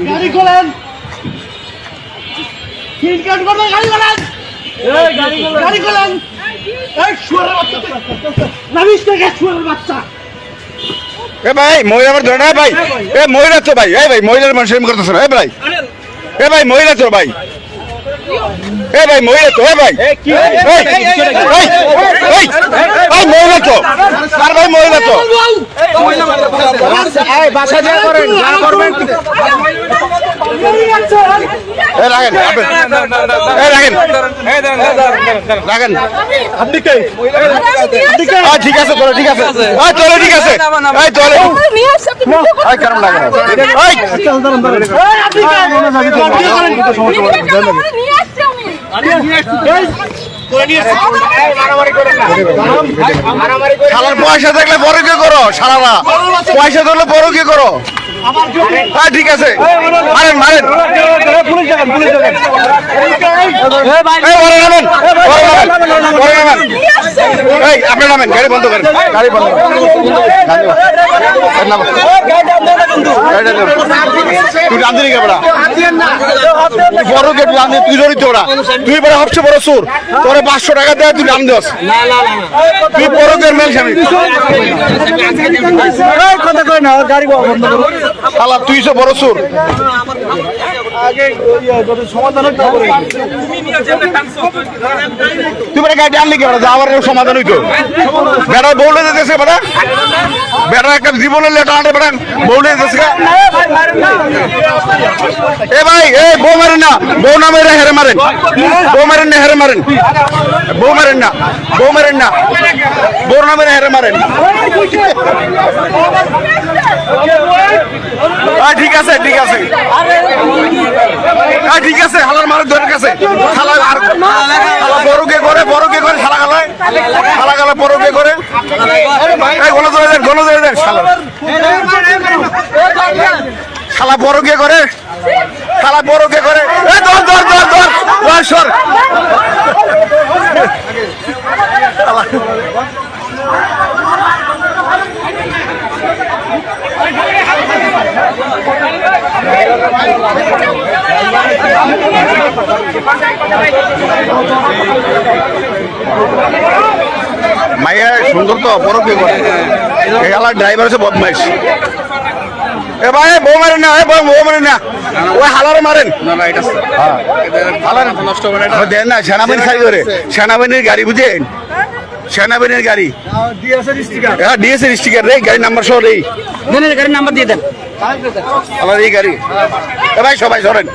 গাড়ি খোলেন তিন কাট করবে গাড়ি খোলেন গাড়ি এ ভাই মহিলা আমার ধরে না ভাই এ মহিলা তো ভাই এ ভাই মহিলার মানুষ এরকম করতেছে না এ ভাই এ ভাই মহিলা তো ভাই এ ভাই মহিলা তো এ ভাই এই, মহিলা তো আর ভাই মহিলা তো বাসা যা করেন যা করবেন রাখেন রাখেন ঠিক আছে চলো ঠিক আছে চলো ঠিক আছে এই চলে এই কেমন লাগে না? শালার পয়সা থাকলে বড় কে করো? শালারা। পয়সা থাকলে বড় কে করো? হ্যাঁ ঠিক আছে। মারেন মারেন। এই বড় নামেন বড় নামেন বড় নামেন। এই আপনি নামেন গাড়ি বন্ধ করেন। গাড়ি বন্ধ করেন। গাড়ি নামো। ধরো। বড়া বড় গেট রান্ধি তুই ধরিত ওরা তুই বড় সবচেয়ে বড় সুর তোরে পাঁচশো টাকা দেয় তুই রান্ধি তুই বড় কে মেল স্বামী কথা কই না গাড়ি বন্ধ করো। তুই সে বড় সুর আগে তুই বেটা গাড়ি আনলি কি যাওয়ার সমাধান হইতো? বেটা বউলে দিতেছে বেটা বেটা একটা জীবনের লেটা আনে বেটা বউলে দিতেছে গা। এ ভাই, এ বউ মারেন না। বউ না মেরে হেরে মারেন। বউ মারেন না, হেরে মারেন। বউ মারেন না, বউ মারেন না। বউ না মেরে হেরে মারেন। ঠিক আছে ঠিক আছে। ঠিক আছে, হালার মারের ধরে গেছে। হালা আর হালা বড়কে করে বড়কে করে শালা গালায়। শালা গালা বড়কে করে। গলো ধরে দেন ধরে দেন, শালা। শালা বড়কে করে। শালা করে। ধর ধর সর। মাইয়া, সুন্দর তো, বড়কে করে। এই হালা ড্রাইভার আছে বদমাইশ। এ ভাই বউ মারেন না এ বউ বউ মারেন না। ওই হালার মারেন। না না এটা হালার নষ্ট হবে না দেন না সেনাবাহিনী খালি করে সেনাবাহিনীর গাড়ি বুঝেন? সেনাবাহিনীর গাড়ি। হ্যাঁ ডিএসএ স্টিকার রে গাড়ি নাম্বার সহ রে। গাড়ির নাম্বার দিয়ে দেন। আমার এই গাড়ি। এ ভাই সবাই সরেন